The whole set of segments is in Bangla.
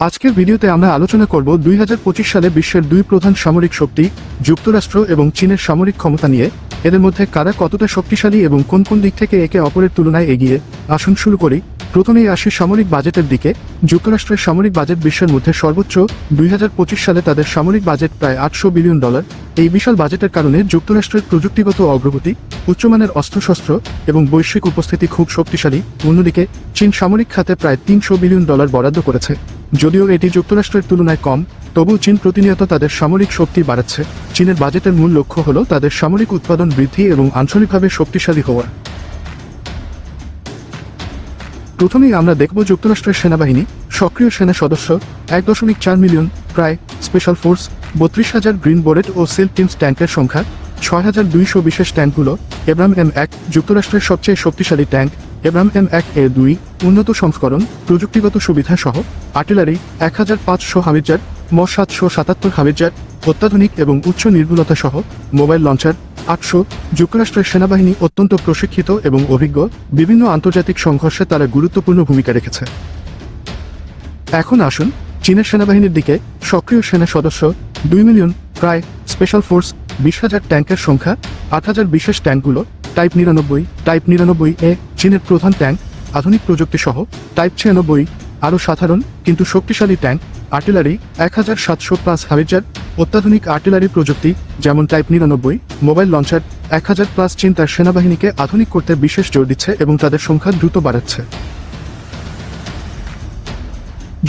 আজকের ভিডিওতে আমরা আলোচনা করব দুই হাজার পঁচিশ সালে বিশ্বের দুই প্রধান সামরিক শক্তি, যুক্তরাষ্ট্র এবং চীনের সামরিক ক্ষমতা নিয়ে। এদের মধ্যে কারা কতটা শক্তিশালী এবং কোন কোন দিক থেকে একে অপরের তুলনায় এগিয়ে আসুন শুরু করি, প্রথমেই আসি সামরিক বাজেটের দিকে। যুক্তরাষ্ট্রের সামরিক বাজেট বিশ্বের মধ্যে সর্বোচ্চ দুই হাজার পঁচিশ সালে তাদের সামরিক বাজেট প্রায় আটশো বিলিয়ন ডলার। এই বিশাল বাজেটের কারণে যুক্তরাষ্ট্রের প্রযুক্তিগত অগ্রগতি, উচ্চমানের অস্ত্রশস্ত্র এবং বৈশ্বিক উপস্থিতি খুব শক্তিশালী। অন্যদিকে চীন সামরিক খাতে প্রায় তিনশো বিলিয়ন ডলার বরাদ্দ করেছে। যদিও এটি যুক্তরাষ্ট্রের তুলনায় কম, তবু চীন প্রতিনিয়ত তাদের সামরিক শক্তি বাড়াচ্ছে। চীনের বাজেটের মূল লক্ষ্য হল তাদের সামরিক উৎপাদন বৃদ্ধি এবং আঞ্চলিকভাবে শক্তিশালী হওয়া। প্রথমেই আমরা দেখব যুক্তরাষ্ট্রের সেনাবাহিনী, সক্রিয় সেনা সদস্য, এক দশমিক চার মিলিয়ন, প্রায় স্পেশাল ফোর্স, বত্রিশ হাজার গ্রিন বোরেট ও সিল্ক টিমস ট্যাঙ্কের সংখ্যা, ছয় হাজার দুইশো বিশেষ ট্যাঙ্কগুলো এব্রাম এম এক, যুক্তরাষ্ট্রের সবচেয়ে শক্তিশালী ট্যাঙ্ক এব্রাম এম এক এ দুই উন্নত সংস্করণ, প্রযুক্তিগত সুবিধা সহ আর্টিলারি এক হাজার পাঁচশো হাবিজার ম সাতশো সাতাত্তর হাবিজার অত্যাধুনিক এবং উচ্চ নির্ভুলতা সহ মোবাইল লঞ্চার, আটশো, যুক্তরাষ্ট্রের সেনাবাহিনী অত্যন্ত প্রশিক্ষিত এবং অভিজ্ঞ, বিভিন্ন আন্তর্জাতিক সংঘর্ষে তারা গুরুত্বপূর্ণ ভূমিকা রেখেছে। এখন আসুন চীনের সেনাবাহিনীর দিকে সক্রিয় সেনা সদস্য, দুই মিলিয়ন প্রায় স্পেশাল ফোর্স, বিশ হাজার ট্যাঙ্কের সংখ্যা, আট হাজার বিশেষ ট্যাঙ্কগুলো টাইপ নিরানব্বই টাইপ নিরানব্বই এ চীনের প্রধান ট্যাঙ্ক, আধুনিক প্রযুক্তি সহ টাইপ ছিয়ানব্বই, আরও সাধারণ কিন্তু শক্তিশালী ট্যাঙ্ক, আর্টিলারি এক হাজার সাতশো প্লাস হাবিজার, অত্যাধুনিক আর্টিলারি প্রযুক্তি যেমন টাইপ নিরানব্বই, মোবাইল লঞ্চার এক হাজার প্লাস চীন তার সেনাবাহিনীকে আধুনিক করতে বিশেষ জোর দিচ্ছে এবং তাদের সংখ্যা দ্রুত বাড়াচ্ছে।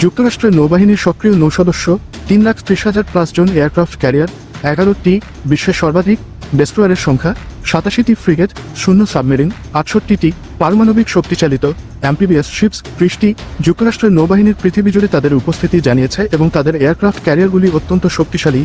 যুক্তরাষ্ট্রের নৌবাহিনীর সক্রিয় নৌসদস্য তিন লাখ ত্রিশ হাজার প্লাস জন এয়ারক্রাফট ক্যারিয়ার, এগারোটি বিশ্বের সর্বাধিক ডেস্ট্রয়ারের সংখ্যা সাতাশিটি ফ্রিগেট শূন্য সাবমেরিন আটষট্টিটি পারমাণবিক শক্তিচালিত অ্যাম্পিবিয়াস শিপস ত্রিশটি যুক্তরাষ্ট্রের নৌবাহিনীর পৃথিবী জুড়ে তাদের উপস্থিতি জানিয়েছে এবং তাদের এয়ারক্রাফট ক্যারিয়ারগুলি অত্যন্ত শক্তিশালী।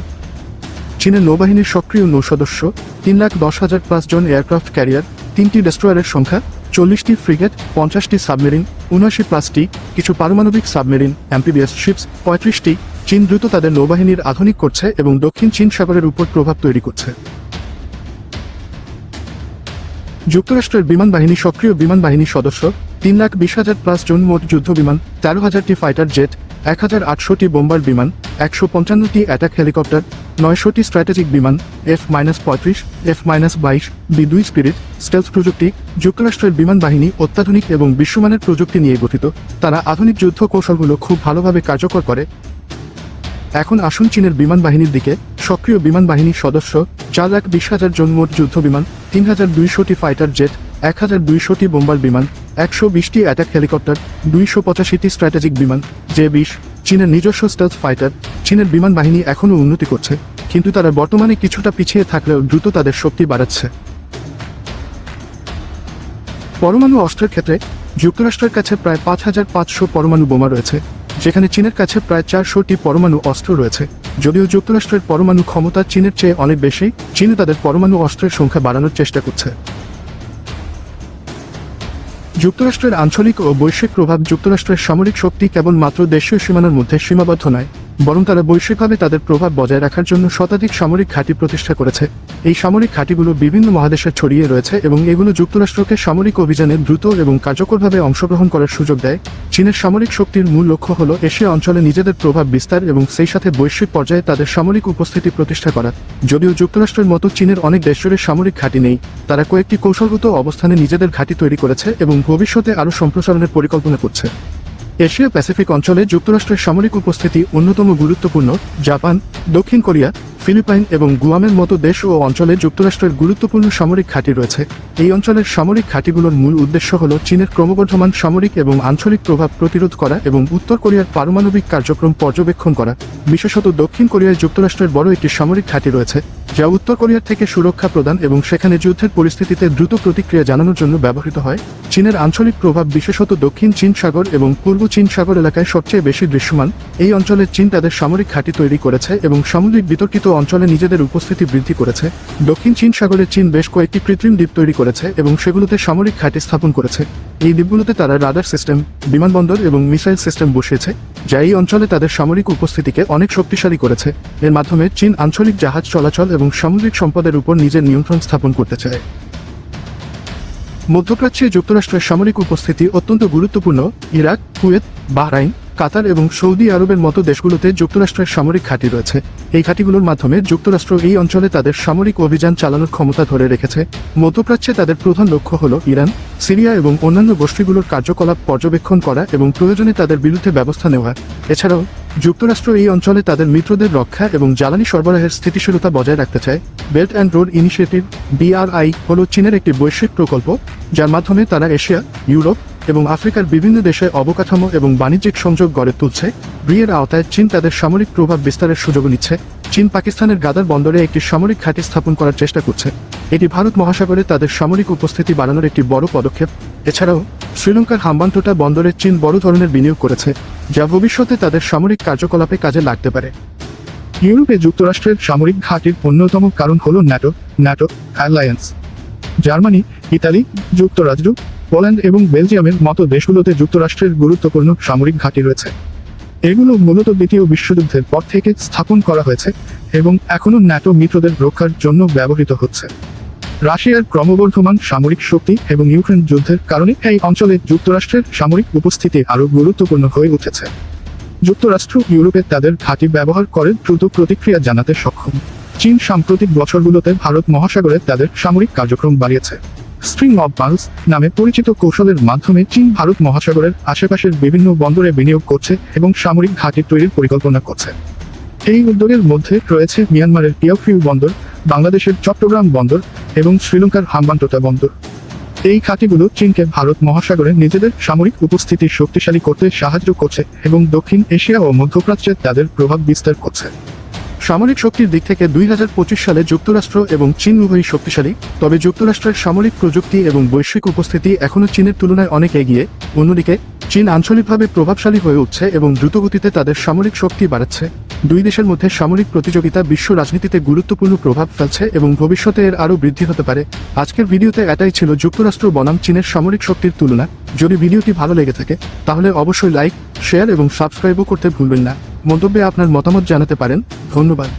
চীনের নৌবাহিনীর সক্রিয় নৌসদস্য তিন লাখ দশ হাজার প্লাস জন এয়ারক্রাফট ক্যারিয়ার তিনটি ডেস্ট্রয়ারের সংখ্যা চল্লিশটি ফ্রিগেট পঞ্চাশটি সাবমেরিন উনআশি প্লাসটি কিছু পারমাণবিক সাবমেরিন অ্যাম্পিবিয়াস শিপস পঁয়ত্রিশটি চীন দ্রুত তাদের নৌবাহিনীর আধুনিক করছে এবং দক্ষিণ চীন সাগরের উপর প্রভাব তৈরি করছে। যুক্তরাষ্ট্রের বিমান বাহিনী সক্রিয় বিমান বাহিনীর সদস্য, তিন লাখ বিশ হাজার প্লাস জন মোট যুদ্ধ বিমান, তেরো হাজারটি ফাইটার জেট, এক হাজার আটশোটি বোম্বার বিমান, একশো পঞ্চান্নটি অ্যাটাক হেলিকপ্টার, নয়শোটি স্ট্র্যাটেজিক বিমান, এফ মাইনাস পঁয়ত্রিশ, এফ মাইনাস বাইশ, বি দুই স্পিরিট, স্টেলথ প্রযুক্তি, যুক্তরাষ্ট্রের বিমান বাহিনী অত্যাধুনিক এবং বিশ্বমানের প্রযুক্তি নিয়ে গঠিত। তারা আধুনিক যুদ্ধ কৌশলগুলো খুব ভালোভাবে কার্যকর করে। এখন আসুন চীনের বিমান বাহিনীর দিকে। সক্রিয় বিমান বাহিনীর সদস্য, চার লাখ বিশ হাজার জন মোট যুদ্ধ বিমান, তিন হাজার দুইশোটি ফাইটার জেট, এক হাজার দুইশোটি বোম্বার বিমান, একশো বিশটি অ্যাটাক হেলিকপ্টার, দুইশো পঁচাশিটি স্ট্র্যাটেজিক বিমান, জে বিশ, চীনের নিজস্ব স্টেলথ ফাইটার চীনের বিমান বাহিনী এখনও উন্নতি করছে, কিন্তু তারা বর্তমানে কিছুটা পিছিয়ে থাকলেও দ্রুত তাদের শক্তি বাড়াচ্ছে। পরমাণু অস্ত্রের ক্ষেত্রে যুক্তরাষ্ট্রের কাছে প্রায় পাঁচ হাজার পাঁচশো পরমাণু বোমা রয়েছে, যেখানে চীনের কাছে প্রায় চারশোটি পরমাণু অস্ত্র রয়েছে। যদিও যুক্তরাষ্ট্রের পরমাণু ক্ষমতা চীনের চেয়ে অনেক বেশি চীন তাদের পরমাণু অস্ত্রের সংখ্যা বাড়ানোর চেষ্টা করছে। যুক্তরাষ্ট্রের আঞ্চলিক ও বৈশ্বিক প্রভাব যুক্তরাষ্ট্রের সামরিক শক্তি কেবলমাত্র দেশীয় সীমানার মধ্যে সীমাবদ্ধ নয় বরং তারা বৈশ্বিকভাবে তাদের প্রভাব বজায় রাখার জন্য শতাধিক সামরিক ঘাঁটি প্রতিষ্ঠা করেছে। এই সামরিক ঘাঁটিগুলো বিভিন্ন মহাদেশে ছড়িয়ে রয়েছে এবং এগুলো যুক্তরাষ্ট্রকে সামরিক অভিযানে দ্রুত এবং কার্যকরভাবে অংশগ্রহণ করার সুযোগ দেয়। চীনের সামরিক শক্তির মূল লক্ষ্য হল এশিয়া অঞ্চলে নিজেদের প্রভাব বিস্তার এবং সেই সাথে বৈশ্বিক পর্যায়ে তাদের সামরিক উপস্থিতি প্রতিষ্ঠা করা। যদিও যুক্তরাষ্ট্রের মতো চীনের অনেক দেশজুড়ে সামরিক ঘাঁটি নেই, তারা কয়েকটি কৌশলগত অবস্থানে নিজেদের ঘাঁটি তৈরি করেছে এবং ভবিষ্যতে আরও সম্প্রসারণের পরিকল্পনা করছে। এশিয়া প্যাসিফিক অঞ্চলে যুক্তরাষ্ট্রের সামরিক উপস্থিতি অন্যতম গুরুত্বপূর্ণ। জাপান, দক্ষিণ কোরিয়া, ফিলিপাইন এবং গুয়ামের মতো দেশ ও অঞ্চলে যুক্তরাষ্ট্রের গুরুত্বপূর্ণ সামরিক ঘাঁটি রয়েছে। এই অঞ্চলের সামরিক ঘাঁটিগুলোর মূল উদ্দেশ্য হল চীনের ক্রমবর্ধমান সামরিক এবং আঞ্চলিক প্রভাব প্রতিরোধ করা এবং উত্তর কোরিয়ার পারমাণবিক কার্যক্রম পর্যবেক্ষণ করা। বিশেষত দক্ষিণ কোরিয়ায় যুক্তরাষ্ট্রের বড় একটি সামরিক ঘাঁটি রয়েছে। যা উত্তর কোরিয়ার থেকে সুরক্ষা প্রদান এবং সেখানে যুদ্ধের পরিস্থিতিতে দ্রুত প্রতিক্রিয়া জানানোর জন্য ব্যবহৃত হয়, চীনের আঞ্চলিক প্রভাব বিশেষত দক্ষিণ চীন সাগর এবং পূর্ব চীন সাগর এলাকায় সবচেয়ে বেশি দৃশ্যমান। এই অঞ্চলে চীন তাদের সামরিক ঘাঁটি তৈরি করেছে এবং সামুদ্রিক বিতর্কিত অঞ্চলে নিজেদের উপস্থিতি বৃদ্ধি করেছে। দক্ষিণ চীন সাগরে চীন বেশ কয়েকটি কৃত্রিম দ্বীপ তৈরি করেছে এবং সেগুলোতে সামরিক ঘাঁটি স্থাপন করেছে। এই দ্বীপগুলোতে তারা রাডার সিস্টেম, বিমানবন্দর এবং মিসাইল সিস্টেম বসিয়েছে, যা এই অঞ্চলে তাদের সামরিক উপস্থিতিকে অনেক শক্তিশালী করেছে। এর মাধ্যমে চীন আঞ্চলিক জাহাজ চলাচল এবং সামুদ্রিক সম্পদের উপর নিজের নিয়ন্ত্রণ স্থাপন করতে চায়। মধ্যপ্রাচ্যে যুক্তরাষ্ট্রের সামরিক উপস্থিতি অত্যন্ত গুরুত্বপূর্ণ। ইরাক, কুয়েত, বাহরাইন কাতার এবং সৌদি আরবের মতো দেশগুলোতে যুক্তরাষ্ট্রের সামরিক ঘাঁটি রয়েছে। এই ঘাঁটিগুলোর মাধ্যমে যুক্তরাষ্ট্র এই অঞ্চলে তাদের সামরিক অভিযান চালানোর ক্ষমতা ধরে রেখেছে। মধ্যপ্রাচ্যে তাদের প্রধান লক্ষ্য হল ইরান, সিরিয়া এবং অন্যান্য গোষ্ঠীগুলোর কার্যকলাপ পর্যবেক্ষণ করা এবং প্রয়োজনে তাদের বিরুদ্ধে ব্যবস্থা নেওয়া। এছাড়াও, যুক্তরাষ্ট্র এই অঞ্চলে তাদের মিত্রদের রক্ষা এবং জ্বালানি সরবরাহের স্থিতিশীলতা বজায় রাখতে চায়। Belt and Road Initiative, BRI, হল চীনের একটি বৈশ্বিক প্রকল্প, যার মাধ্যমে তারা এশিয়া, ইউরোপ এবং আফ্রিকার বিভিন্ন দেশে অবকাঠামো এবং বাণিজ্যিক সংযোগ গড়ে তুলছে। ব্রিয়ের আওতায় চীন তাদের সামরিক প্রভাব বিস্তারের সুযোগ নিচ্ছে। চীন পাকিস্তানের গাদার বন্দরে একটি সামরিক ঘাঁটি স্থাপন করার চেষ্টা করছে। এটি ভারত মহাসাগরে তাদের সামরিক উপস্থিতি বাড়ানোর একটি বড় পদক্ষেপ। এছাড়াও, শ্রীলঙ্কার হাম্বান্টোটা বন্দরে চীন বড় ধরনের বিনিয়োগ করেছে, যা ভবিষ্যতে তাদের সামরিক কার্যকলাপে কাজে লাগতে পারে। ইউরোপে যুক্তরাষ্ট্রের সামরিক ঘাঁটির অন্যতম কারণ হল NATO NATO alliance. Germany, Italy, যুক্তরাজ্য পোল্যান্ড এবং বেলজিয়ামের মতো দেশগুলোতে যুক্তরাষ্ট্রের গুরুত্বপূর্ণ সামরিক ঘাঁটি রয়েছে। এগুলো মূলত দ্বিতীয় বিশ্বযুদ্ধের পর থেকে স্থাপন করা হয়েছে এবং এখনও ন্যাটো মিত্রদের রক্ষার জন্য ব্যবহৃত হচ্ছে। রাশিয়ার ক্রমবর্ধমান সামরিক শক্তি এবং ইউক্রেন যুদ্ধের কারণে এই অঞ্চলে যুক্তরাষ্ট্রের সামরিক উপস্থিতি আরও গুরুত্বপূর্ণ হয়ে উঠেছে। যুক্তরাষ্ট্র ইউরোপে তাদের ঘাঁটি ব্যবহার করে দ্রুত প্রতিক্রিয়া জানাতে সক্ষম। চীন সাম্প্রতিক বছরগুলোতে ভারত মহাসাগরে তাদের সামরিক কার্যক্রম বাড়িয়েছে। স্ট্রিং অব পালস নামে পরিচিত কৌশলের মাধ্যমে চীন ভারত মহাসাগরের আশেপাশের বিভিন্ন বন্দরে বিনিয়োগ করছে এবং সামরিক ঘাঁটি তৈরির পরিকল্পনা করছে। এই উদ্যোগের মধ্যে রয়েছে মিয়ানমারের টিয়াফিউ বন্দর, বাংলাদেশের চট্টগ্রাম বন্দর এবং শ্রীলঙ্কার হাম্বান্টোটা বন্দর। এই ঘাঁটিগুলো চীনকে ভারত মহাসাগরে নিজেদের সামরিক উপস্থিতি শক্তিশালী করতে সাহায্য করছে এবং দক্ষিণ এশিয়া ও মধ্যপ্রাচ্যে তাদের প্রভাব বিস্তার করছে। সামরিক শক্তির দিক থেকে দুই হাজার পঁচিশ সালে যুক্তরাষ্ট্র এবং চীন উভয়ই শক্তিশালী, তবে যুক্তরাষ্ট্রের সামরিক প্রযুক্তি এবং বৈশ্বিক উপস্থিতি এখনও চীনের তুলনায় অনেক এগিয়ে, অন্যদিকে চীন আঞ্চলিকভাবে প্রভাবশালী হয়ে উঠছে এবং দ্রুতগতিতে তাদের সামরিক শক্তি বাড়াচ্ছে। দুই দেশের মধ্যে সামরিক প্রতিযোগিতা বিশ্ব রাজনীতিতে গুরুত্বপূর্ণ প্রভাব ফেলছে এবং ভবিষ্যতে এর আরও বৃদ্ধি হতে পারে। আজকের ভিডিওতে এটাই ছিল যুক্তরাষ্ট্র বনাম চীনের সামরিক শক্তির তুলনা। যদি ভিডিওটি ভালো লেগে থাকে, তাহলে অবশ্যই লাইক, শেয়ার এবং সাবস্ক্রাইবও করতে ভুলবেন না। মন্তব্যে আপনার মতামত জানাতে পারেন। ধন্যবাদ।